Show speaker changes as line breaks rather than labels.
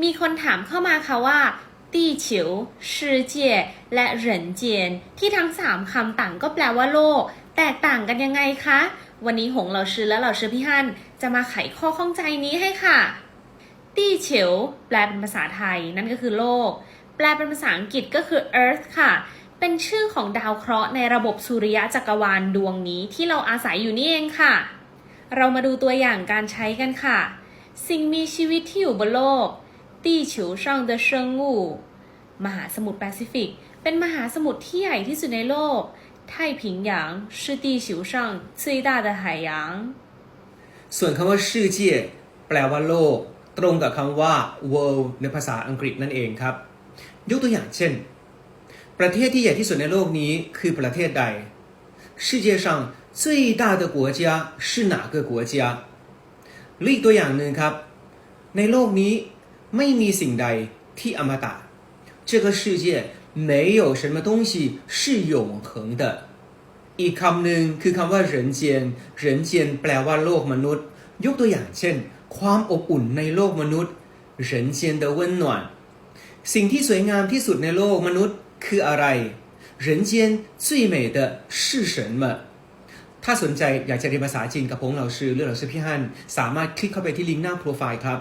มีคนถามเข้ามาค่ะว่าตีเฉียวชื่อเจียและเหรินเจียน ที่ทั้งสามคำต่างก็แปลว่าโลก แตกต่างกันยังไงคะ วันนี้หงเหล่าชื่อและเหล่าชื่อพี่ฮั่นจะมาไขข้อข้องใจนี้ให้ค่ะตีเฉียวแปลเป็นภาษาไทยนั่นก็คือโลก แปลเป็นภาษาอังกฤษก็คือ Earth ค่ะ เป็นชื่อของดาวเคราะห์ในระบบสุริยะจักรวาลดวงนี้ที่เราอาศัยอยู่นี่เองค่ะ เรามาดูตัวอย่างการใช้กันค่ะ สิ่งมีชีวิตที่อยู่บนโลก 地球上的生物มหาสมุทรแปซิฟิก เป็นมหาสมุทรที่ใหญ่ที่สุดในโลก太平洋是地球上最大的海洋
ส่วนคำว่าชื่อเจียแปลว่าโลก ตรงกับคำว่า world ในภาษาอังกฤษนั่นเองครับ ยกตัวอย่างเช่น ประเทศที่ใหญ่ที่สุดในโลกนี้คือประเทศใด世界上最大的国家是哪个国家หรืออีกตัวอย่างหนึ่งครับ ในโลกนี้ ไม่มีสิ่งใดที่อมตะ这个世界没有什么东西是永恒的 อีกคำหนึ่งคือคำว่าเหรินเจียนเหรินเจียนแปลว่าโลกมนุษย์ ยกตัวอย่างเช่น ความอบอุ่นในโลกมนุษย์เหรินเจียน的温暖สิ่งที่สวยงามที่สุดในโลกมนุษย์คืออะไร人间最美的是什么ถ้าสนใจอยากจะเรียนภาษาจีนกับผมเหล่าชื่อหรือเหล่าชื่อพี่ฮั่นสามารถคลิกเข้าไปที่ลิงก์หน้าโปรไฟล์ครับ